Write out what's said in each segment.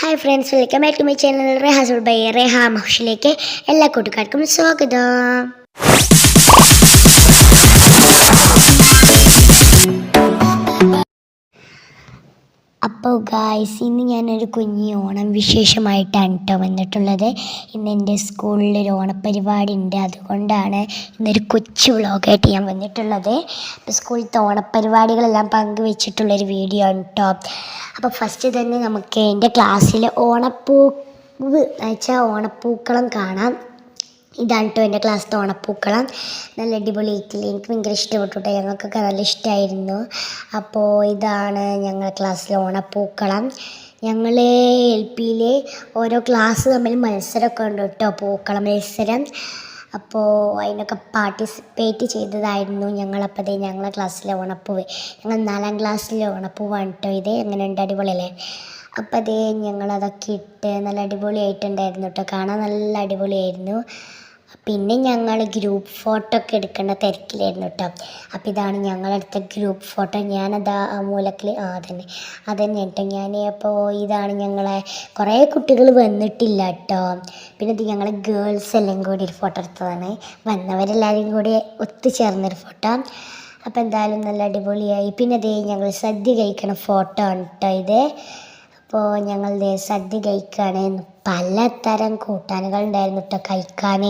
Hi friends welcome back to my channel റെഹാസുൾ by റെഹ മഹുഷിലേക്ക് എല്ലാ കൂട്ടുകാർക്കും സ്വാഗതം. അപ്പോൾ ഗായ്സ് ഇന്ന് ഞാനൊരു കുഞ്ഞി ഓണം വിശേഷമായിട്ടാണ് കേട്ടോ വന്നിട്ടുള്ളത്. ഇന്ന് എന്റെ സ്കൂളിൽ ഒരു ഓണപ്പരിപാടി ഉണ്ട് അതുകൊണ്ടാണ് ഇന്നൊരു കൊച്ചു വ്ളോഗായിട്ട് ഞാൻ വന്നിട്ടുള്ളത്. അപ്പോൾ സ്കൂളിലത്തെ ഓണപ്പരിപാടികളെല്ലാം പങ്കുവെച്ചിട്ടുള്ളൊരു വീഡിയോ ആണ് കേട്ടോ അപ്പോൾ ഫസ്റ്റ് തന്നെ നമുക്ക് എന്റെ ക്ലാസ്സിൽ ഓണപ്പൂ വെച്ചാൽ ഓണപ്പൂക്കളം കാണാം. ഇതാണ് കേട്ടോ എന്റെ ക്ലാസ്സിലെ ഓണപ്പൂക്കളം. നല്ല അടിപൊളിയായിട്ടില്ല എനിക്ക് ഭയങ്കര ഇഷ്ടപ്പെട്ടു കേട്ടോ ഞങ്ങൾക്കൊക്കെ നല്ല ഇഷ്ടമായിരുന്നു അപ്പോൾ ഇതാണ് ഞങ്ങളുടെ ക്ലാസ്സിലെ ഓണപ്പൂക്കളം. ഞങ്ങൾ എൽ പിയിൽ ഓരോ ക്ലാസ് തമ്മിൽ മത്സരമൊക്കെ ഉണ്ട് കേട്ടോ പൂക്കളം മത്സരം. അപ്പോൾ അതിനൊക്കെ പാർട്ടിസിപ്പേറ്റ് ചെയ്തതായിരുന്നു ഞങ്ങളപ്പോൾ ഞങ്ങളെ ക്ലാസ്സിലെ ഓണപ്പൂവ്. ഞങ്ങൾ നാലാം ക്ലാസ്സിലെ ഓണപ്പൂവാണ് കേട്ടോ ഇത്. എങ്ങനെ ഉണ്ട് അടിപൊളിയല്ലേ അപ്പോൾ അതേ ഞങ്ങളതൊക്കെ ഇട്ട് നല്ല അടിപൊളിയായിട്ടുണ്ടായിരുന്നു കേട്ടോ കാണാൻ നല്ല അടിപൊളിയായിരുന്നു. പിന്നെ ഞങ്ങൾ ഗ്രൂപ്പ് ഫോട്ടോ ഒക്കെ എടുക്കേണ്ട തിരക്കിലായിരുന്നു കേട്ടോ അപ്പോൾ ഇതാണ് ഞങ്ങളെടുത്ത ഗ്രൂപ്പ് ഫോട്ടോ ഞാനത് ആ മൂലക്കിൽ ആ അതന്നെ. അതന്നെ കേട്ടോ ഞാൻ അപ്പോൾ ഇതാണ് ഞങ്ങളെ കുറേ കുട്ടികൾ വന്നിട്ടില്ല കേട്ടോ പിന്നെ ഇത് ഞങ്ങൾ ഗേൾസ് എല്ലാം കൂടി ഒരു ഫോട്ടോ എടുത്തതാണ്. വന്നവരെല്ലാവരും കൂടി ഒത്തുചേർന്നൊരു ഫോട്ടോ അപ്പോൾ എന്തായാലും നല്ല അടിപൊളിയായി. പിന്നെ അതേ ഞങ്ങൾ സദ്യ കഴിക്കണ ഫോട്ടോ ആണ് കേട്ടോ ഇത്. അപ്പോൾ ഞങ്ങൾ ദേ സദ്യ കഴിക്കുകയാണ് പലതരം കൂട്ടാനുകൾ ഉണ്ടായിരുന്നു കേട്ടോ കഴിക്കാൻ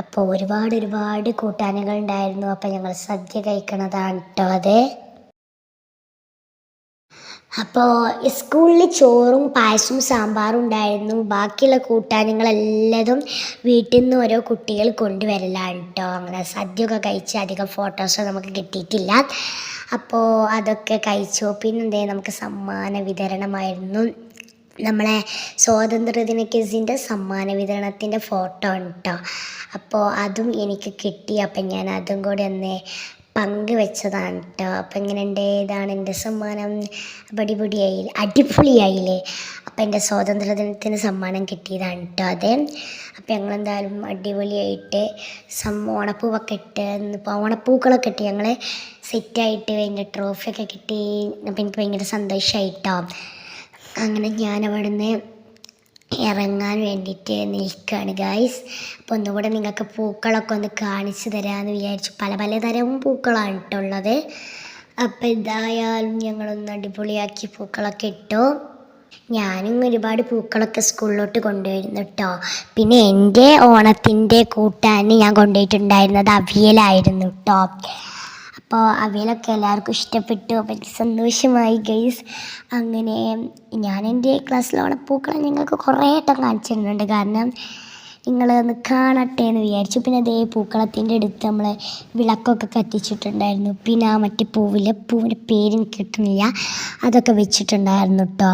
അപ്പോൾ ഒരുപാട് ഒരുപാട് കൂട്ടാനുകൾ ഉണ്ടായിരുന്നു. അപ്പോൾ ഞങ്ങൾ സദ്യ കഴിക്കണതാണ് കേട്ടോ അത്. അപ്പോൾ സ്കൂളിൽ ചോറും പായസവും സാമ്പാറും ഉണ്ടായിരുന്നു. ബാക്കിയുള്ള കൂട്ടാനങ്ങളെല്ലതും വീട്ടിൽ നിന്ന് ഓരോ കുട്ടികൾ കൊണ്ടുവരലാണ് കേട്ടോ അങ്ങനെ സദ്യയൊക്കെ കഴിച്ച് അധികം ഫോട്ടോസ് നമുക്ക് കിട്ടിയിട്ടില്ല. അപ്പോൾ അതൊക്കെ കഴിച്ചു. പിന്നെന്തേ നമുക്ക് സമ്മാന വിതരണമായിരുന്നു. നമ്മളെ സ്വാതന്ത്ര്യദിന ക്വിസിന്റെ സമ്മാന വിതരണത്തിന്റെ ഫോട്ടോ ആണ് കേട്ടോ അപ്പോൾ അതും എനിക്ക് കിട്ടി. അപ്പം ഞാൻ അതും കൂടി ഒന്ന് പങ്കുവെച്ചതാണ് കേട്ടോ അപ്പം എങ്ങനെയുണ്ട് ഇതാണ് എന്റെ സമ്മാനം. പടിപൊടിയായി അടിപൊളിയായില്ലേ? അപ്പം എന്റെ സ്വാതന്ത്ര്യദിനത്തിന് സമ്മാനം കിട്ടിയതാണ് കേട്ടോ അത്. അപ്പം ഞങ്ങളെന്തായാലും അടിപൊളിയായിട്ട് സം ഓണപ്പൂവൊക്കെ ഇട്ട് ഇപ്പോൾ ഓണപ്പൂക്കളൊക്കെ ഇട്ട് ഞങ്ങൾ സെറ്റായിട്ട് അതിന്റെ ട്രോഫിയൊക്കെ കിട്ടി. അപ്പം എനിക്ക് ഭയങ്കര സന്തോഷമായിട്ടോ അങ്ങനെ ഞാൻ അവിടുന്ന് ഇറങ്ങാൻ വേണ്ടിയിട്ട് നിൽക്കുകയാണ് ഗായ്സ് അപ്പോൾ ഒന്നുകൂടെ നിങ്ങൾക്ക് പൂക്കളൊക്കെ ഒന്ന് കാണിച്ചു തരാമെന്ന് വിചാരിച്ചു. പല പലതരം പൂക്കളാണ് കേട്ടോ ഉള്ളത്. അപ്പോൾ എന്തായാലും ഞങ്ങളൊന്ന് അടിപൊളിയാക്കി പൂക്കളൊക്കെ ഇട്ടു. ഞാനും ഒരുപാട് പൂക്കളൊക്കെ സ്കൂളിലോട്ട് കൊണ്ടുവരുന്നു കേട്ടോ. പിന്നെ എന്റെ ഓണത്തിന്റെ കൂട്ടാൻ ഞാൻ കൊണ്ടുപോയിട്ടുണ്ടായിരുന്നത് അവിയലായിരുന്നു കേട്ടോ. അപ്പോൾ അവയിലൊക്കെ എല്ലാവർക്കും ഇഷ്ടപ്പെട്ടു. അപ്പം സന്തോഷമായി ഗൈസ്. അങ്ങനെ ഞാൻ എന്റെ ക്ലാസ്സിലുള്ള പൂക്കളെ ഞങ്ങൾക്ക് കുറേ വട്ടം കാണിച്ചു കാരണം നിങ്ങൾ ഒന്ന് കാണട്ടെ എന്ന് വിചാരിച്ചു. പിന്നെ അതേ പൂക്കളത്തിന്റെ അടുത്ത് നമ്മൾ വിളക്കൊക്കെ കത്തിച്ചിട്ടുണ്ടായിരുന്നു. പിന്നെ ആ മറ്റേ പൂവിലെ പൂവിന്റെ പേര് കിട്ടുന്നില്ല. അതൊക്കെ വെച്ചിട്ടുണ്ടായിരുന്നു കേട്ടോ.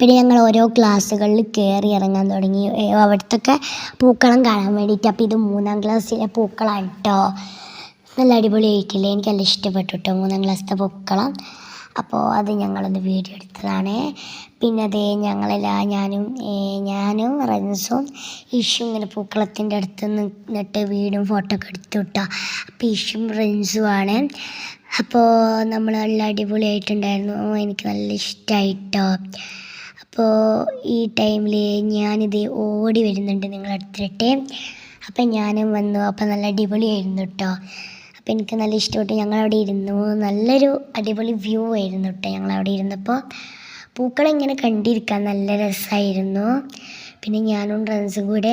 പിന്നെ ഞങ്ങൾ ഓരോ ക്ലാസ്സുകളിൽ കയറി ഇറങ്ങാൻ തുടങ്ങി. അവിടുത്തൊക്കെ പൂക്കളം കാണാൻ വേണ്ടിയിട്ട്. അപ്പോൾ ഇത് മൂന്നാം ക്ലാസ്സിലെ പൂക്കളാണ് കേട്ടോ. നല്ല അടിപൊളിയായിട്ടില്ലേ? എനിക്ക് നല്ല ഇഷ്ടപ്പെട്ടു കേട്ടോ മൂന്നാം ക്ലാസ്സിലെ പൂക്കളം. അപ്പോൾ അത് ഞങ്ങളൊന്ന് വീഡിയോ എടുത്തതാണ്. പിന്നെ അതേ ഞങ്ങളെല്ലാ ഞാനും ഞാനും റൻസും ഇഷും ഇങ്ങനെ പൂക്കളത്തിന്റെ അടുത്ത് നിന്നിട്ട് വീടും ഫോട്ടോ ഒക്കെ എടുത്തു കേട്ടോ അപ്പോൾ ഇഷും റൻസുമാണ് അപ്പോൾ നമ്മൾ നല്ല അടിപൊളിയായിട്ടുണ്ടായിരുന്നു. എനിക്ക് നല്ല ഇഷ്ടമായിട്ടോ അപ്പോൾ ഈ ടൈമിൽ ഞാനിത് ഓടി വരുന്നുണ്ട് നിങ്ങളടുത്തിട്ട് അപ്പം ഞാനും വന്നു. അപ്പം നല്ല അടിപൊളിയായിരുന്നു കേട്ടോ അപ്പോൾ എനിക്ക് നല്ല ഇഷ്ടപ്പെട്ടു. ഞങ്ങളവിടെ ഇരുന്നു. നല്ലൊരു അടിപൊളി വ്യൂ ആയിരുന്നു കേട്ടോ ഞങ്ങളവിടെ ഇരുന്നപ്പോൾ പൂക്കളിങ്ങനെ കണ്ടിരിക്കാൻ നല്ല രസമായിരുന്നു പിന്നെ ഞാനും ഫ്രണ്ട്സും കൂടെ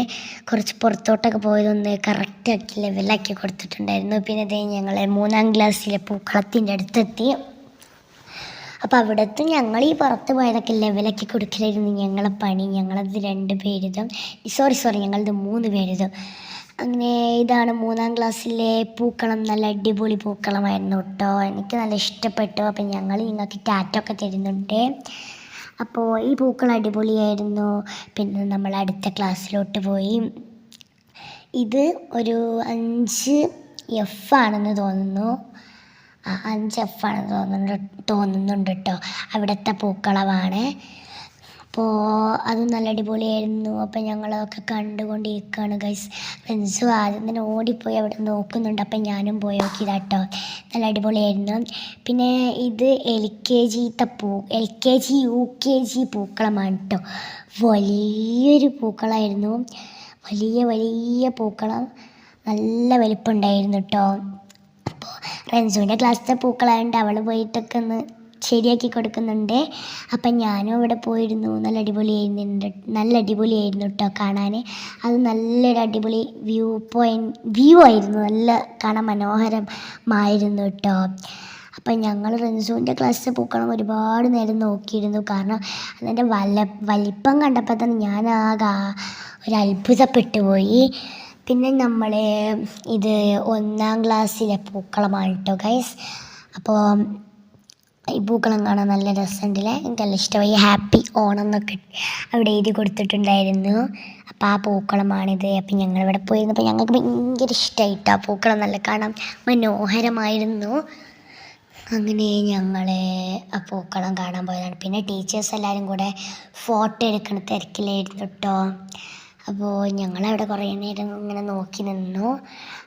കുറച്ച് പുറത്തോട്ടൊക്കെ പോയതൊന്ന് കറക്റ്റാക്കി ലെവലാക്കി കൊടുത്തിട്ടുണ്ടായിരുന്നു. പിന്നെ ഇതേ ഞങ്ങൾ മൂന്നാം ക്ലാസ്സിലെ പൂക്കളത്തിന്റെ അടുത്തെത്തി. അപ്പോൾ അവിടുത്തെ ഞങ്ങൾ ഈ പുറത്ത് പോയതൊക്കെ ലെവലാക്കി കൊടുക്കലായിരുന്നു ഞങ്ങളെ പണി. ഞങ്ങളത് രണ്ട് പേരിതും സോറി സോറി ഞങ്ങളത് മൂന്ന് പേരിതും. അങ്ങനെ ഇതാണ് മൂന്നാം ക്ലാസ്സിലെ പൂക്കളം. നല്ല അടിപൊളി പൂക്കളമായിരുന്നു കേട്ടോ. എനിക്ക് നല്ല ഇഷ്ടപ്പെട്ടു. അപ്പം ഞങ്ങൾ നിങ്ങൾക്ക് ടാറ്റൊക്കെ തരുന്നുണ്ട്. അപ്പോൾ ഈ പൂക്കൾ അടിപൊളിയായിരുന്നു. പിന്നെ നമ്മൾ അടുത്ത ക്ലാസ്സിലോട്ട് പോയി. ഇത് ഒരു അഞ്ച് എഫ് ആണെന്ന് തോന്നുന്നു. അഞ്ച് എഫ് ആണെന്ന് തോന്നുന്നുണ്ട് തോന്നുന്നുണ്ട് കേട്ടോ. അവിടുത്തെ പൂക്കളമാണ്. അപ്പോൾ അത് നല്ല അടിപൊളിയായിരുന്നു. അപ്പോൾ ഞങ്ങളൊക്കെ കണ്ടുകൊണ്ടിരിക്കുകയാണ് ഗൈസ് ഫ്രണ്ട്സും ആദ്യം തന്നെ ഓടിപ്പോയി അവിടെ നോക്കുന്നുണ്ട്. അപ്പം ഞാനും പോയി നോക്കിയതാട്ടോ. നല്ല അടിപൊളിയായിരുന്നു. പിന്നെ ഇത് എൽ കെ ജിത്തെ പൂ L K G U K G പൂക്കളമാണ് കേട്ടോ വലിയൊരു പൂക്കളായിരുന്നു. വലിയ വലിയ പൂക്കളം. നല്ല വലിപ്പമുണ്ടായിരുന്നു കേട്ടോ അപ്പോൾ റെൻസുവിന്റെ ക്ലാസ്സിലെ പൂക്കളായതുകൊണ്ട് അവൾ പോയിട്ടൊക്കെ ഒന്ന് ശരിയാക്കി കൊടുക്കുന്നുണ്ട്. അപ്പം ഞാനും അവിടെ പോയിരുന്നു. നല്ല അടിപൊളിയായിരുന്നു നല്ല അടിപൊളിയായിരുന്നു കേട്ടോ കാണാൻ അത് നല്ലൊരു അടിപൊളി വ്യൂ പോയിന്റ് വ്യൂ ആയിരുന്നു. നല്ല കാണാൻ മനോഹരമായിരുന്നു കേട്ടോ അപ്പം ഞങ്ങൾ റിൻസുവിന്റെ ക്ലാസ്സിൽ പൂക്കളം ഒരുപാട് നേരം നോക്കിയിരുന്നു. കാരണം അതിന്റെ വല വലിപ്പം കണ്ടപ്പോൾ തന്നെ ഞാൻ ആകെ ഒരു അത്ഭുതപ്പെട്ടു പോയി. പിന്നെ നമ്മൾ ഇത് ഒന്നാം ക്ലാസ്സിലെ പൂക്കളമാണ് കേട്ടോ ഗൈസ് അപ്പോൾ ഈ പൂക്കളം കാണാൻ നല്ല രസമുണ്ടല്ലേ? നല്ല ഇഷ്ടമായി. ഹാപ്പി ഓണം എന്നൊക്കെ അവിടെ എഴുതി കൊടുത്തിട്ടുണ്ടായിരുന്നു. അപ്പോൾ ആ പൂക്കളമാണിത്. അപ്പം ഞങ്ങളിവിടെ പോയിരുന്നപ്പോൾ ഞങ്ങൾക്ക് ഭയങ്കര ഇഷ്ടമായിട്ട് ആ പൂക്കളം നല്ല കാണാൻ മനോഹരമായിരുന്നു. അങ്ങനെ ഞങ്ങൾ ആ പൂക്കളം കാണാൻ പോയതാണ്. പിന്നെ ടീച്ചേഴ്സ് എല്ലാവരും കൂടെ ഫോട്ടോ എടുക്കണ തിരക്കിലായിരുന്നു കേട്ടോ. അപ്പോൾ ഞങ്ങളവിടെ കുറേ നേരം ഇങ്ങനെ നോക്കി നിന്നു.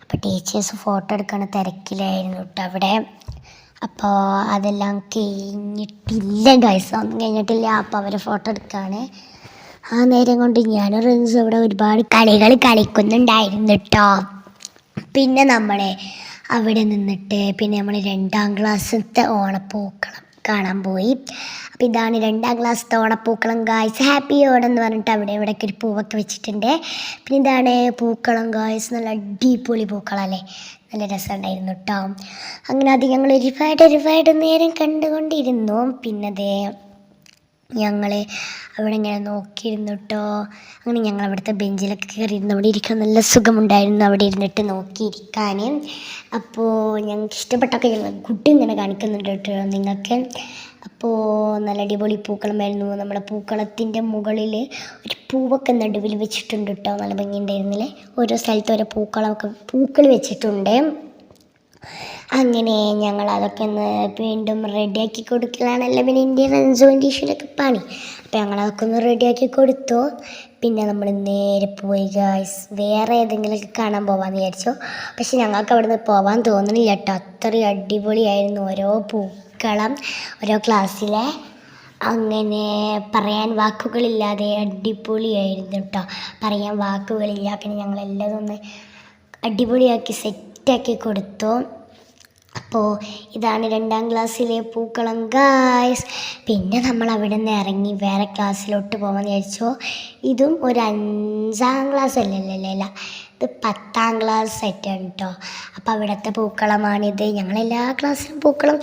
അപ്പോൾ ടീച്ചേഴ്സ് ഫോട്ടോ എടുക്കണ തിരക്കിലായിരുന്നു കേട്ടോ അവിടെ. അപ്പോൾ അതെല്ലാം കഴിഞ്ഞിട്ടില്ല ഗൈസ് ഒന്നും കഴിഞ്ഞിട്ടില്ല. അപ്പോൾ അവർ ഫോട്ടോ എടുക്കുകയാണ് ആ നേരം കൊണ്ട് ഞാനും റിൻസ് ഇവിടെ ഒരുപാട് കളികൾ കളിക്കുന്നുണ്ടായിരുന്നു കേട്ടോ പിന്നെ നമ്മളെ അവിടെ നിന്നിട്ട് പിന്നെ നമ്മൾ രണ്ടാം ക്ലാസ്സിലത്തെ ഓണപ്പൂക്കളം കാണാൻ പോയി. അപ്പോൾ ഇതാണ് രണ്ടാം ക്ലാസ് തോണപ്പൂക്കളം ഗായ്സ് ഹാപ്പി ഓണം എന്ന് പറഞ്ഞിട്ട് അവിടെ ഇവിടെയൊക്കെ ഒരു പൂവൊക്കെ വെച്ചിട്ടുണ്ട്. പിന്നെ ഇതാണ് പൂക്കളം ഗായ്സ് നല്ല അടിപൊളി പൂക്കളല്ലേ? നല്ല രസമുണ്ടായിരുന്നു കേട്ടോ അങ്ങനെ അത് ഞങ്ങൾ ഒരുപാട് ഒരുപാട് നേരം കണ്ടുകൊണ്ടിരുന്നു. പിന്നെ ഞങ്ങൾ അവിടെ ഇങ്ങനെ നോക്കിയിരുന്നു കേട്ടോ അങ്ങനെ ഞങ്ങൾ അവിടുത്തെ ബെഞ്ചിലൊക്കെ കയറിയിരുന്നു. അവിടെ ഇരിക്കാൻ നല്ല സുഖമുണ്ടായിരുന്നു. അവിടെ ഇരുന്നിട്ട് നോക്കിയിരിക്കാൻ അപ്പോൾ ഞങ്ങൾക്ക് ഇഷ്ടപ്പെട്ടൊക്കെ ഞങ്ങൾ ഗുഡ് ഇങ്ങനെ കാണിക്കുന്നുണ്ട് കേട്ടോ നിങ്ങൾക്ക്. അപ്പോൾ നല്ല അടിപൊളി പൂക്കളമായിരുന്നു. നമ്മുടെ പൂക്കളത്തിന്റെ മുകളിൽ ഒരു പൂവൊക്കെ നടുവിൽ വെച്ചിട്ടുണ്ട് കേട്ടോ. നല്ല ഭംഗി ഉണ്ടായിരുന്നില്ലേ ഓരോ സ്ഥലത്ത് ഓരോ പൂക്കളമൊക്കെ പൂക്കൾ വെച്ചിട്ടുണ്ട്. അങ്ങനെ ഞങ്ങൾ അതൊക്കെ ഒന്ന് വീണ്ടും റെഡിയാക്കി കൊടുക്കലാണല്ലോ പിന്നെ എന്റെ ഫ്രണ്ട്സും ടീഷനൊക്കെ പണി. അപ്പോൾ ഞങ്ങളതൊക്കെ ഒന്ന് റെഡിയാക്കി കൊടുത്തു. പിന്നെ നമ്മൾ നേരെ പോയി ഗായ്സ് വേറെ ഏതെങ്കിലുമൊക്കെ കാണാൻ പോകാമെന്ന് വിചാരിച്ചു. പക്ഷെ ഞങ്ങൾക്ക് അവിടെ നിന്ന് പോകാൻ തോന്നുന്നില്ല കേട്ടോ അത്രയും അടിപൊളിയായിരുന്നു ഓരോ പൂക്കളം ഓരോ ക്ലാസ്സിലെ. അങ്ങനെ പറയാൻ വാക്കുകളില്ലാതെ അടിപൊളിയായിരുന്നു കേട്ടോ പറയാൻ വാക്കുകളില്ല പിന്നെ ഞങ്ങളെല്ലാം ഒന്ന് അടിപൊളിയാക്കി സെറ്റാക്കി കൊടുത്തു. അപ്പോൾ ഇതാണ് രണ്ടാം ക്ലാസ്സിലെ പൂക്കളം ഗായ്സ് പിന്നെ നമ്മൾ അവിടെ നിന്ന് ഇറങ്ങി വേറെ ക്ലാസ്സിലോട്ട് പോകാൻ വിചാരിച്ചു. ഇതും ഒരു അഞ്ചാം ക്ലാസ് അല്ലല്ലല്ല ഇത് പത്താം ക്ലാസ് സെറ്റാണ് കേട്ടോ അപ്പോൾ അവിടുത്തെ പൂക്കളമാണിത്. ഞങ്ങളെല്ലാ ക്ലാസ്സിലും പൂക്കളം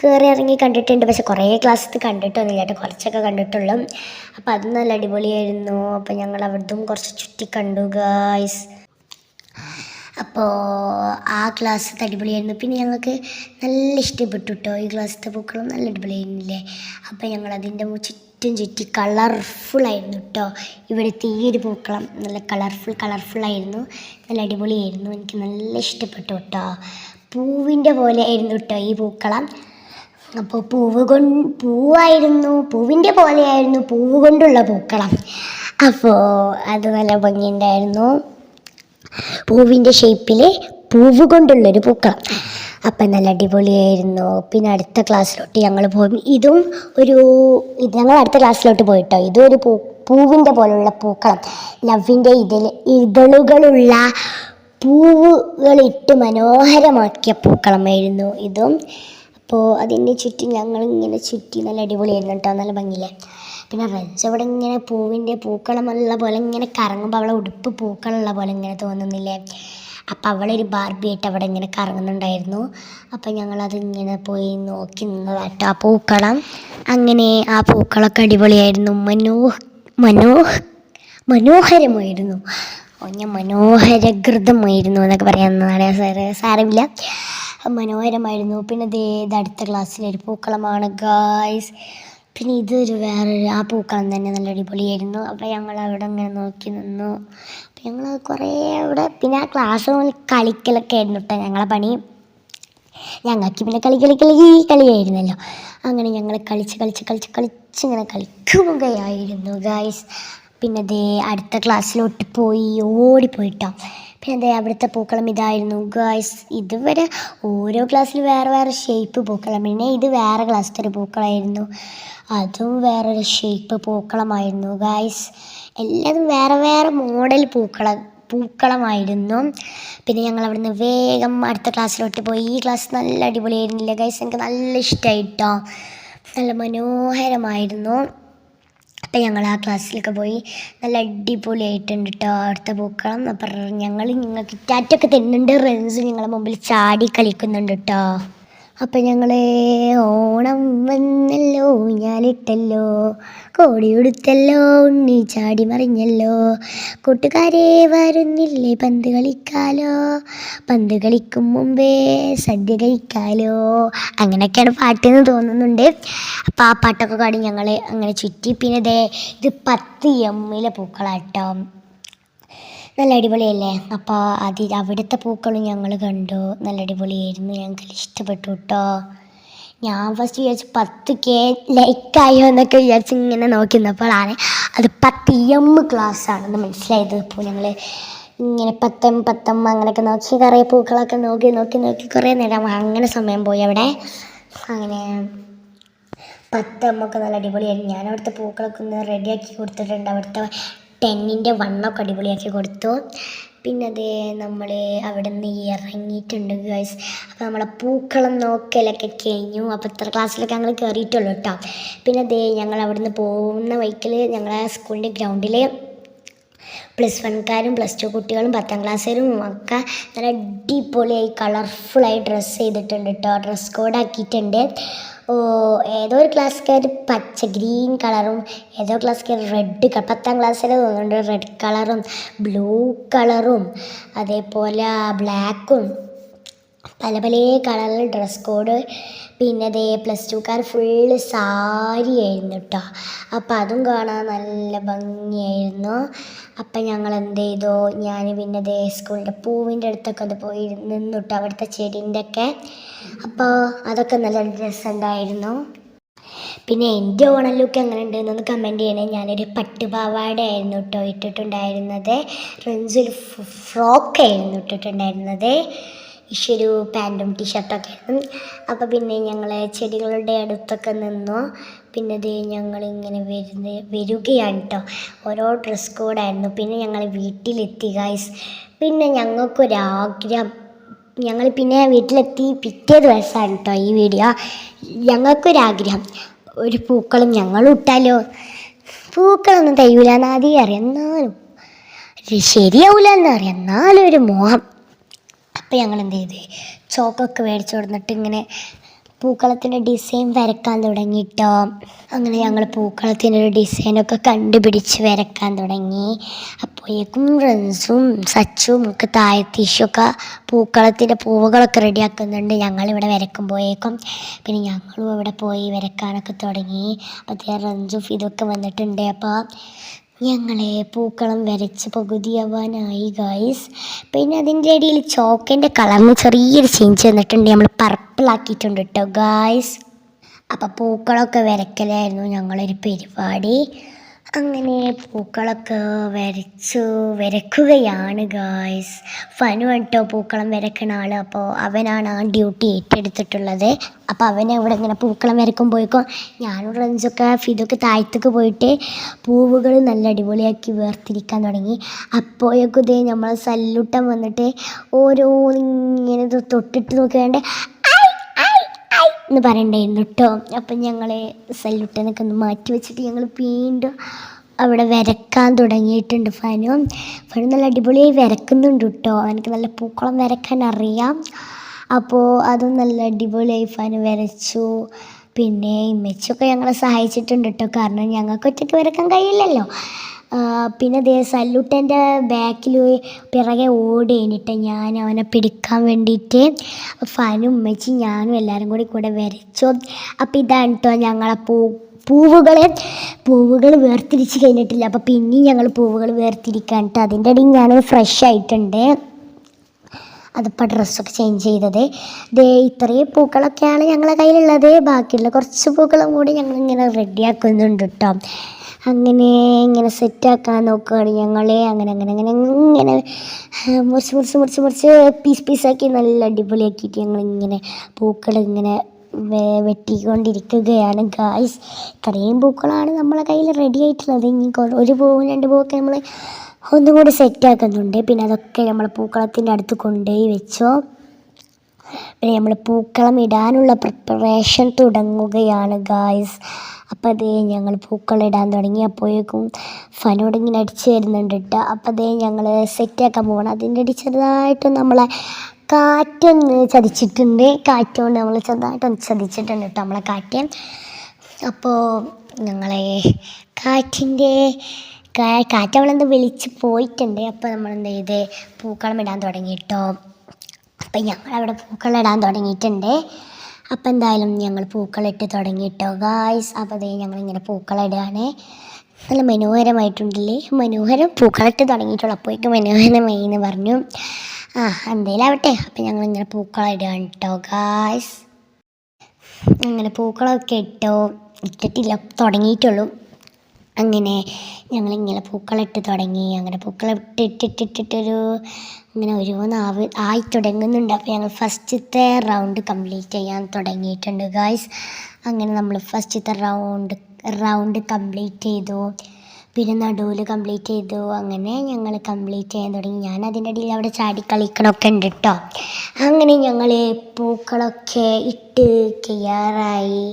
കയറി ഇറങ്ങി കണ്ടിട്ടുണ്ട്. പക്ഷെ കുറേ ക്ലാസ്സിൽ കണ്ടിട്ടൊന്നുമില്ല കേട്ടോ കുറച്ചൊക്കെ കണ്ടിട്ടുള്ളൂ. അപ്പോൾ അത് നല്ല അടിപൊളിയായിരുന്നു. അപ്പോൾ ഞങ്ങൾ അവിടുത്തെ കുറച്ച് ചുറ്റി കണ്ടു ഗായ്സ് അപ്പോൾ ആ ക്ലാസ് അടിപൊളിയായിരുന്നു പിന്നെ ഞങ്ങൾക്ക് നല്ല ഇഷ്ടപ്പെട്ടു കേട്ടോ ഈ ക്ലാസ്സിലത്തെ പൂക്കളും നല്ല അടിപൊളിയായിരുന്നില്ലേ? അപ്പോൾ ഞങ്ങൾ അതിന്റെ ചുറ്റും ചുറ്റി കളർഫുള്ളായിരുന്നു കേട്ടോ ഇവിടുത്തെ ഈ ഒരു പൂക്കളം നല്ല കളർഫുൾ കളർഫുള്ളായിരുന്നു നല്ല അടിപൊളിയായിരുന്നു. എനിക്ക് നല്ല ഇഷ്ടപ്പെട്ടു കേട്ടോ പൂവിന്റെ പോലെ ആയിരുന്നു കേട്ടോ ഈ പൂക്കളം. അപ്പോൾ പൂവ് കൊണ്ട് പൂവായിരുന്നു. പൂവിന്റെ പോലെയായിരുന്നു പൂവ് കൊണ്ടുള്ള പൂക്കളം. അപ്പോൾ അത് നല്ല ഭംഗിയുണ്ടായിരുന്നു. പൂവിന്റെ ഷേപ്പിൽ പൂവ് കൊണ്ടുള്ളൊരു പൂക്കളം. അപ്പം നല്ല അടിപൊളിയായിരുന്നു. പിന്നെ അടുത്ത ക്ലാസ്സിലോട്ട് ഞങ്ങൾ പോയി. ഇതും ഒരു ഇത് ഞങ്ങൾ അടുത്ത ക്ലാസ്സിലോട്ട് പോയിട്ടോ. ഇതും ഒരു പൂ പൂവിന്റെ പോലുള്ള പൂക്കളം. ലവിന്റെ ഇതിൽ ഇതളുകളുള്ള പൂവുകളിട്ട് മനോഹരമാക്കിയ പൂക്കളമായിരുന്നു ഇതും. അപ്പോൾ അതിന്റെ ചുറ്റും ഞങ്ങളിങ്ങനെ ചുറ്റി നല്ല അടിപൊളിയായിരുന്നു കേട്ടോ. നല്ല ഭംഗിയില്ലേ പിന്നെ റെജ് അവിടെ ഇങ്ങനെ പൂവിന്റെ പൂക്കളമുള്ള പോലെ ഇങ്ങനെ കറങ്ങുമ്പോൾ അവളെ ഉടുപ്പ് പൂക്കളുള്ള പോലെ ഇങ്ങനെ തോന്നുന്നില്ലേ? അപ്പം അവളൊരു ബാർബി ആയിട്ട് അവിടെ ഇങ്ങനെ കറങ്ങുന്നുണ്ടായിരുന്നു. അപ്പം ഞങ്ങളത് ഇങ്ങനെ പോയി നോക്കി നിന്നതാട്ടോ ആ പൂക്കളം. അങ്ങനെ ആ പൂക്കളൊക്കെ അടിപൊളിയായിരുന്നു. മനോ മനോ മനോഹരമായിരുന്നു. ഞാൻ മനോഹരകൃതമായിരുന്നു എന്നൊക്കെ പറയാവുന്നതാണ് സാറ്. സാരമില്ല. മനോഹരമായിരുന്നു. പിന്നെ ദേ ഇത് അടുത്ത ക്ലാസ്സിലൊരു പൂക്കളമാണ്. ഗായ്സ് പിന്നെ ഇതൊരു വേറൊരു ആ പൂക്കളം തന്നെ നല്ല അടിപൊളിയായിരുന്നു. അപ്പോൾ ഞങ്ങൾ അവിടെ ഇങ്ങനെ നോക്കി നിന്നു. അപ്പോൾ ഞങ്ങൾ കുറേ അവിടെ പിന്നെ ആ ക്ലാസ് റൂമിൽ കളിക്കലൊക്കെ ആയിരുന്നു കേട്ടോ ഞങ്ങളെ പണി. ഞങ്ങൾക്ക് പിന്നെ കളി കളി കളി കളിയായിരുന്നല്ലോ. അങ്ങനെ ഞങ്ങൾ കളിച്ച് കളിച്ച് കളിച്ച് കളിച്ച് ഇങ്ങനെ കളിക്കുകയായിരുന്നു ഗായ്സ് പിന്നെ ദേ അടുത്ത ക്ലാസ്സിലോട്ട് പോയി ഓടിപ്പോയിട്ടോ പിന്നെ എന്താ അവിടുത്തെ പൂക്കളം ഇതായിരുന്നു. ഗായ്സ് ഇതുവരെ ഓരോ ക്ലാസ്സിൽ വേറെ വേറെ ഷേപ്പ് പൂക്കളം. പിന്നെ ഇത് വേറെ ക്ലാസ്സിലത്തെ ഒരു പൂക്കളമായിരുന്നു അതും വേറൊരു ഷേപ്പ് പൂക്കളമായിരുന്നു. ഗായ്സ് എല്ലാതും വേറെ വേറെ മോഡൽ പൂക്കളം പൂക്കളമായിരുന്നു. പിന്നെ ഞങ്ങൾ അവിടുന്ന് വേഗം അടുത്ത ക്ലാസ്സിലോട്ട് പോയി. ഈ ക്ലാസ് നല്ല അടിപൊളിയായിരുന്നില്ല. ഗൈസ് എനിക്ക് നല്ല ഇഷ്ടമായിട്ടോ നല്ല മനോഹരമായിരുന്നു. അപ്പം ഞങ്ങൾ ആ ക്ലാസ്സിലൊക്കെ പോയി നല്ല അടിപൊളിയായിട്ടുണ്ട് കേട്ടോ അവിടുത്തെ പൂക്കളം. അപ്പം ഞങ്ങൾ നിങ്ങൾക്ക് ടാറ്റൊക്കെ തരുന്നുണ്ട് റൺസ് നിങ്ങളുടെ മുമ്പിൽ ചാടി കളിക്കുന്നുണ്ട് കേട്ടോ അപ്പം ഞങ്ങളെ ഓണം വന്നല്ലോ ഞാനിട്ടല്ലോ കോടിയുടുത്തല്ലോ ഉണ്ണി ചാടി മറിഞ്ഞല്ലോ. കൂട്ടുകാരെ വരുന്നില്ലേ പന്ത് കളിക്കാലോ? പന്ത് കളിക്കും മുമ്പേ സദ്യ കഴിക്കാലോ? അങ്ങനെയൊക്കെയാണ് പാട്ടെന്ന് തോന്നുന്നുണ്ട്. അപ്പോൾ ആ പാട്ടൊക്കെ പാടി ഞങ്ങൾ അങ്ങനെ ചുറ്റി പിന്നെ ദേ ഇത് പത്ത് എമ്മിലെ പൂക്കളാട്ടോ. നല്ല അടിപൊളിയല്ലേ? അപ്പോൾ അത് അവിടുത്തെ പൂക്കളും ഞങ്ങൾ കണ്ടു. നല്ല അടിപൊളിയായിരുന്നു. ഞങ്ങൾക്ക് ഇഷ്ടപ്പെട്ടു കേട്ടോ ഞാൻ ഫസ്റ്റ് വിചാരിച്ചു പത്ത് കെ ലൈക്കായോ എന്നൊക്കെ വിചാരിച്ച് ഇങ്ങനെ നോക്കി നിന്നപ്പോഴാണ് അത് പത്ത് എം ക്ലാസ് ആണെന്ന് മനസ്സിലായത്. ഇപ്പോൾ ഞങ്ങൾ ഇങ്ങനെ പത്തം പത്തം അങ്ങനെയൊക്കെ നോക്കി കുറേ പൂക്കളൊക്കെ നോക്കി നോക്കി നോക്കി കുറേ നേരം അങ്ങനെ സമയം പോയി അവിടെ. അങ്ങനെ പത്തമ്മൊക്കെ നല്ല അടിപൊളിയായിരുന്നു. ഞാൻ അവിടുത്തെ പൂക്കളൊക്കെ ഒന്ന് റെഡിയാക്കി കൊടുത്തിട്ടുണ്ട്. അവിടുത്തെ ടെന്നിന്റെ വണ്ണൊക്കെ അടിപൊളിയാക്കി കൊടുത്തു. പിന്നെ അത് നമ്മൾ അവിടെ നിന്ന് ഇറങ്ങിയിട്ടുണ്ട് ഗൈസ് അപ്പോൾ നമ്മളെ പൂക്കളം നോക്കലൊക്കെ കഴിഞ്ഞു. അപ്പോൾ ഇത്ര ക്ലാസ്സിലൊക്കെ ഞങ്ങൾ കയറിയിട്ടുള്ളൂ കേട്ടോ പിന്നെ അതേ ഞങ്ങൾ അവിടെ നിന്ന് പോകുന്ന വഴിക്കിൽ ഞങ്ങളെ സ്കൂളിന്റെ ഗ്രൗണ്ടിൽ പ്ലസ് വൺകാരും പ്ലസ് ടു കുട്ടികളും പത്താം ക്ലാസ്സുകാരും ഒക്കെ നല്ല അടിപൊളിയായി കളർഫുള്ളായി ഡ്രസ്സ് ചെയ്തിട്ടുണ്ട് കേട്ടോ ഡ്രസ് കോഡ് ആക്കിയിട്ടുണ്ട്. ഏതോ ഒരു ക്ലാസ്സുകാർ പച്ച ഗ്രീൻ കളറും ഏതോ ക്ലാസ്സുകാർ റെഡ് പത്താം ക്ലാസ്സിൽ തോന്നുന്നുണ്ട് റെഡ് കളറും ബ്ലൂ കളറും അതേപോലെ ബ്ലാക്കും പല പല കളറിൽ ഡ്രസ് കോഡ് പിന്നെ ദേ പ്ലസ് ടുക്കാർ ഫുള്ള് സാരി ആയിരുന്നു കേട്ടോ അപ്പം അതും കാണാൻ നല്ല ഭംഗിയായിരുന്നു. അപ്പം ഞങ്ങൾ എന്ത് ചെയ്തു? ഞാൻ പിന്നെ ദേ സ്കൂളിന്റെ പൂവിന്റെ അടുത്തൊക്കെ ഒന്ന് പോയി നിന്നു കേട്ടോ അവിടുത്തെ ചെടീന്റെ ഒക്കെ അപ്പോൾ അതൊക്കെ നല്ല രസമുണ്ടായിരുന്നു. പിന്നെ എന്റെ ഓണം ലുക്ക് എങ്ങനെ ഉണ്ടെന്നൊന്ന് കമന്റ് ചെയ്യണേ. ഞാനൊരു പട്ടുപാവാട ആയിരുന്നു കേട്ടോ ഇട്ടിട്ടുണ്ടായിരുന്നത്. റെൻസിൽ ഫ്രോക്കായിരുന്നു ഇട്ടിട്ടുണ്ടായിരുന്നത്. ഇഷൊരു പാന്റും ടീഷർട്ടൊക്കെ. ആയിരുന്നു അപ്പോൾ പിന്നെ ഞങ്ങൾ ചെടികളുടെ അടുത്തൊക്കെ നിന്നു. പിന്നെ ഇത് ഞങ്ങളിങ്ങനെ വരുന്ന വരികയാണ് കേട്ടോ ഓരോ ഡ്രസ് കോഡായിരുന്നു പിന്നെ ഞങ്ങൾ വീട്ടിലെത്തി ഗൈസ് പിന്നെ ഞങ്ങൾക്കൊരാഗ്രഹം. ഞങ്ങൾ പിന്നെ വീട്ടിലെത്തി. പിറ്റേ ദിവസമാണ് കേട്ടോ ഈ വീഡിയോ. ഞങ്ങൾക്കൊരാഗ്രഹം. ഒരു പൂക്കളും ഞങ്ങളും ഇട്ടാലോ? പൂക്കളൊന്നും തയ്യൂല. അറിയുന്നാലും അറിയാം. ശരിയാവില്ല എന്നറിയാം എന്നാലും ഒരു മോഹം. അപ്പം ഞങ്ങൾ എന്ത് ചെയ്ത് ചോക്കൊക്കെ മേടിച്ചു കൊടുത്തിട്ട് ഇങ്ങനെ പൂക്കളത്തിന്റെ ഡിസൈൻ വരക്കാൻ തുടങ്ങിയിട്ടോ അങ്ങനെ ഞങ്ങൾ പൂക്കളത്തിന്റെ ഒരു ഡിസൈനൊക്കെ കണ്ടുപിടിച്ച് വരക്കാൻ തുടങ്ങി. അപ്പോഴേക്കും റൻസും സച്ചും ഒക്കെ താഴത്തീശൊക്കെ പൂക്കളത്തിന്റെ പൂവുകളൊക്കെ റെഡിയാക്കുന്നുണ്ട് ഞങ്ങളിവിടെ വരക്കുമ്പോഴേക്കും പിന്നെ ഞങ്ങളും അവിടെ പോയി വരക്കാനൊക്കെ തുടങ്ങി. അപ്പോൾ റൻസും ഇതൊക്കെ വന്നിട്ടുണ്ട്. അപ്പോൾ ഞങ്ങളെ പൂക്കളം വരച്ച് പകുതിയാവാനായി ഗായ്സ് പിന്നെ അതിന്റെ ഇടയിൽ ചോക്കിന്റെ കളറിന് ചെറിയൊരു ചേഞ്ച് വന്നിട്ടുണ്ട്. നമ്മൾ പർപ്പിളാക്കിയിട്ടുണ്ട് കേട്ടോ ഗായ്സ് അപ്പോൾ പൂക്കളൊക്കെ വരക്കലായിരുന്നു ഞങ്ങളൊരു പരിപാടി. അങ്ങനെ പൂക്കളൊക്കെ വരച്ചു വരക്കുകയാണ് ഗായ്സ് ഫനു കേട്ടോ പൂക്കളം വരക്കണ ആൾ അപ്പോൾ അവനാണ് ആ ഡ്യൂട്ടി ഏറ്റെടുത്തിട്ടുള്ളത്. അപ്പോൾ അവൻ അവിടെ ഇങ്ങനെ പൂക്കളം വരക്കുമ്പോഴേക്കും ഞാനും ഫ്രണ്ട്സൊക്കെ ഫിതൊക്കെ താഴത്തേക്ക് പോയിട്ട് പൂവുകൾ നല്ല അടിപൊളിയാക്കി വേർതിരിക്കാൻ തുടങ്ങി. അപ്പോഴേക്കും ഇതേ നമ്മളെ സല്ലുട്ടം വന്നിട്ട് ഓരോന്നിങ്ങനെ തൊട്ടിട്ട് നോക്കിയാണ്ട് എന്ന് പറയണ്ടായിരുന്നു കേട്ടോ അപ്പം ഞങ്ങൾ സല്യൂട്ടനൊക്കെ ഒന്ന് മാറ്റി വെച്ചിട്ട് ഞങ്ങൾ വീണ്ടും അവിടെ വരക്കാൻ തുടങ്ങിയിട്ടുണ്ട് ഫനു. ഫനു നല്ല അടിപൊളിയായി വരക്കുന്നുണ്ട് കേട്ടോ എനിക്ക് നല്ല പൂക്കളം വരക്കാൻ അറിയാം. അപ്പോൾ അതും നല്ല അടിപൊളിയായി ഫനു വരച്ചു. പിന്നെ ഇമ്മച്ചൊക്കെ ഞങ്ങളെ സഹായിച്ചിട്ടുണ്ട് കേട്ടോ കാരണം ഞങ്ങൾക്ക് ഒറ്റയ്ക്ക് വരക്കാൻ കഴിയില്ലല്ലോ. പിന്നെ ദേ സല്യൂട്ടന്റെ ബാക്കിൽ പിറകെ ഓടി കഴിഞ്ഞിട്ട് ഞാൻ അവനെ പിടിക്കാൻ വേണ്ടിയിട്ട് ഫാനും ഉമ്മച്ചി ഞാനും എല്ലാവരും കൂടി കൂടെ വരച്ചു. അപ്പോൾ ഇതാണ് കേട്ടോ ഞങ്ങളെ പൂ പൂവുകളെ. പൂവുകൾ വേർതിരിച്ച് കഴിഞ്ഞിട്ടില്ല. അപ്പോൾ പിന്നെയും ഞങ്ങൾ പൂവുകൾ വേർതിരിക്കാൻ കേട്ടോ അതിന്റെ ഇടയിൽ ഞാൻ ഫ്രഷ് ആയിട്ടുണ്ട്. അതിപ്പോൾ ഡ്രസ്സൊക്കെ ചേഞ്ച് ചെയ്തത്. ദേ ഇത്രയും പൂക്കളൊക്കെയാണ് ഞങ്ങളെ കയ്യിലുള്ളത്. ബാക്കിയുള്ള കുറച്ച് പൂക്കളും കൂടി ഞങ്ങൾ ഞങ്ങളിങ്ങനെ റെഡിയാക്കുന്നുണ്ട് കേട്ടോ അങ്ങനെ ഇങ്ങനെ സെറ്റ് ആക്കാൻ നോക്കുകയാണ് ഞങ്ങൾ അങ്ങനെ അങ്ങനെ അങ്ങനെ ഇങ്ങനെ മുറിച്ച് മുറിച്ച് മുറിച്ച് മുറിച്ച് പീസ് പീസാക്കി നല്ല അടിപൊളിയാക്കിയിട്ട് ഞങ്ങളിങ്ങനെ പൂക്കൾ ഇങ്ങനെ വെട്ടിക്കൊണ്ടിരിക്കുകയാണ്. ഗായ്സ് ഇത്രയും പൂക്കളാണ് നമ്മളെ കയ്യിൽ റെഡി ആയിട്ടുള്ളത്. ഇനി ഒരു പൂവും രണ്ട് പൂവൊക്കെ നമ്മൾ ഒന്നും കൂടി സെറ്റ് സെറ്റാക്കുന്നുണ്ട് പിന്നെ അതൊക്കെ നമ്മൾ പൂക്കളത്തിന്റെ അടുത്ത് കൊണ്ടുപോയി വെച്ചോ. പിന്നെ നമ്മൾ പൂക്കളം ഇടാനുള്ള പ്രിപ്പറേഷൻ തുടങ്ങുകയാണ് ഗായ്സ് അപ്പോൾ അതേ ഞങ്ങൾ പൂക്കളം ഇടാൻ തുടങ്ങി. അപ്പോഴേക്കും ഫനോട് ഇങ്ങനെ അടിച്ച് വരുന്നുണ്ട് കേട്ടോ അപ്പോൾ അതേ ഞങ്ങൾ സെറ്റാക്കാൻ പോകണം അതിന്റെ ഇടയിൽ ചെറുതായിട്ട് നമ്മളെ കാറ്റൊന്ന് ചതിച്ചിട്ടുണ്ട്. കാറ്റുകൊണ്ട് നമ്മൾ ചെറുതായിട്ടൊന്ന് ചതിച്ചിട്ടുണ്ട് കേട്ടോ നമ്മളെ കാറ്റ്. അപ്പോൾ ഞങ്ങളെ കാറ്റിന്റെ കാറ്റ് നമ്മളെന്ത് വിളിച്ച് പോയിട്ടുണ്ട്. അപ്പോൾ നമ്മൾ നമ്മളെന്ത് ചെയ്ത് പൂക്കളം ഇടാൻ തുടങ്ങി കേട്ടോ അപ്പം പൂക്കളം ഇടാൻ തുടങ്ങിയിട്ടുണ്ട്. അപ്പം എന്തായാലും ഞങ്ങൾ പൂക്കളിട്ട് തുടങ്ങിയിട്ടോ ഗായ്സ് അപ്പോൾ അതേ ഞങ്ങളിങ്ങനെ പൂക്കളിടുകയാണ് നല്ല മനോഹരമായിട്ടുണ്ടല്ലേ? മനോഹരം പൂക്കളിട്ട് തുടങ്ങിയിട്ടുള്ളൂ. അപ്പോഴേക്കും മനോഹരമായി എന്ന് പറഞ്ഞു. ആ എന്തായാലും ആവട്ടെ. അപ്പം ഞങ്ങളിങ്ങനെ പൂക്കളിടുകയാണ് കേട്ടോ ഗായ്സ് അങ്ങനെ പൂക്കളൊക്കെ ഇട്ടോ ഇട്ടിട്ടില്ല. തുടങ്ങിയിട്ടുള്ളൂ. അങ്ങനെ ഞങ്ങളിങ്ങനെ പൂക്കളിട്ട് തുടങ്ങി. അങ്ങനെ പൂക്കളിട്ട് ഇട്ടിട്ടിട്ടിട്ടൊരു ഇങ്ങനെ ഓരോന്നാവ് ആയി തുടങ്ങുന്നുണ്ട്. അപ്പോൾ ഞങ്ങൾ ഫസ്റ്റത്തെ റൗണ്ട് കംപ്ലീറ്റ് ചെയ്യാൻ തുടങ്ങിയിട്ടുണ്ട് ഗായ്സ് അങ്ങനെ നമ്മൾ ഫസ്റ്റത്തെ റൗണ്ട് റൗണ്ട് കംപ്ലീറ്റ് ചെയ്തു. പിന്നെ നടുവിൽ കംപ്ലീറ്റ് ചെയ്തു. അങ്ങനെ ഞങ്ങൾ കംപ്ലീറ്റ് ചെയ്യാൻ തുടങ്ങി. ഞാൻ അതിന്റെ ഇടയിൽ അവിടെ ചാടി കളിക്കണമൊക്കെ ഉണ്ട് കേട്ടോ അങ്ങനെ ഞങ്ങൾ പൂക്കളൊക്കെ ഇട്ട് ചെയ്യാറായി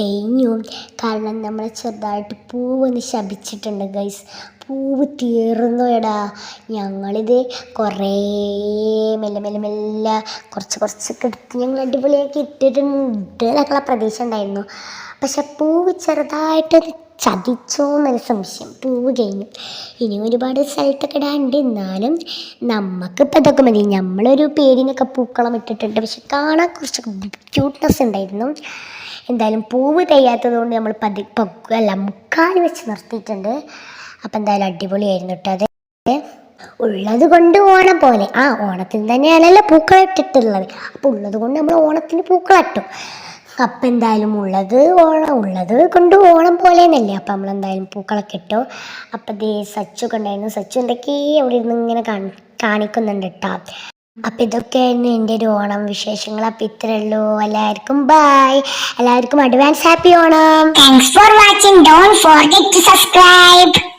കഴിഞ്ഞു. കാരണം നമ്മൾ ചെറുതായിട്ട് പൂവൊന്ന് ശപിച്ചിട്ടുണ്ട് ഗൈസ് പൂവ് തീർന്നു എടാ ഞങ്ങളിത് കുറേ മെല്ലെ മെല്ലെ മെല്ലെ കുറച്ച് കുറച്ചൊക്കെ എടുത്ത് ഞങ്ങൾ അടിപൊളിയാക്കി ഇട്ടിട്ടുണ്ട് ഞങ്ങളെ പ്രതീക്ഷ ഉണ്ടായിരുന്നു. പക്ഷെ പൂവ് ചെറുതായിട്ട് ചതിച്ചോ എന്നൊരു സംശയം. പൂവ് കഴിഞ്ഞു. ഇനി ഒരുപാട് സ്ഥലത്തൊക്കെ ഇടാണ്ട് എന്നാലും നമുക്കിപ്പോൾ ഇതൊക്കെ മതി. നമ്മളൊരു പേരിനൊക്കെ പൂക്കളം ഇട്ടിട്ടുണ്ട്. പക്ഷെ കാണാൻ കുറച്ച് ക്യൂട്ട്നെസ് ഉണ്ടായിരുന്നു. എന്തായാലും പൂവ് തെയ്യാത്തത് കൊണ്ട് നമ്മൾ പതി അല്ല മുക്കാൽ വെച്ച് നിർത്തിയിട്ടുണ്ട്. അപ്പം എന്തായാലും അടിപൊളിയായിരുന്നു കേട്ടോ അത്. ഉള്ളത് കൊണ്ട് ഓണം പോലെ. ആ ഓണത്തിന് തന്നെയാണല്ലോ പൂക്കളം ഇട്ടിട്ടുള്ളത്. അപ്പോൾ ഉള്ളത് കൊണ്ട് നമ്മൾ ഓണത്തിന് പൂക്കളട്ടും അപ്പം എന്തായാലും ഉള്ളത് ഓണം ഉള്ളത് കൊണ്ട് ഓണം പോലെ തന്നെയല്ലേ അപ്പം നമ്മൾ എന്തായാലും പൂക്കളൊക്കെ ഇട്ടു. അപ്പം ദേ സച്ചു ഉണ്ടായിരുന്നു സച്ചു എന്തൊക്കെയോ അവിടെ ഇരുന്ന് ഇങ്ങനെ കാണി കാണിക്കുന്നുണ്ട് കേട്ടോ അപ്പം ഇതൊക്കെയായിരുന്നു എന്റെ ഒരു ഓണം വിശേഷങ്ങൾ. അപ്പം ഇത്രയുള്ളൂ എല്ലാവർക്കും ബൈ എല്ലാവർക്കും advance happy Onam. Thanks for watching don't forget to subscribe.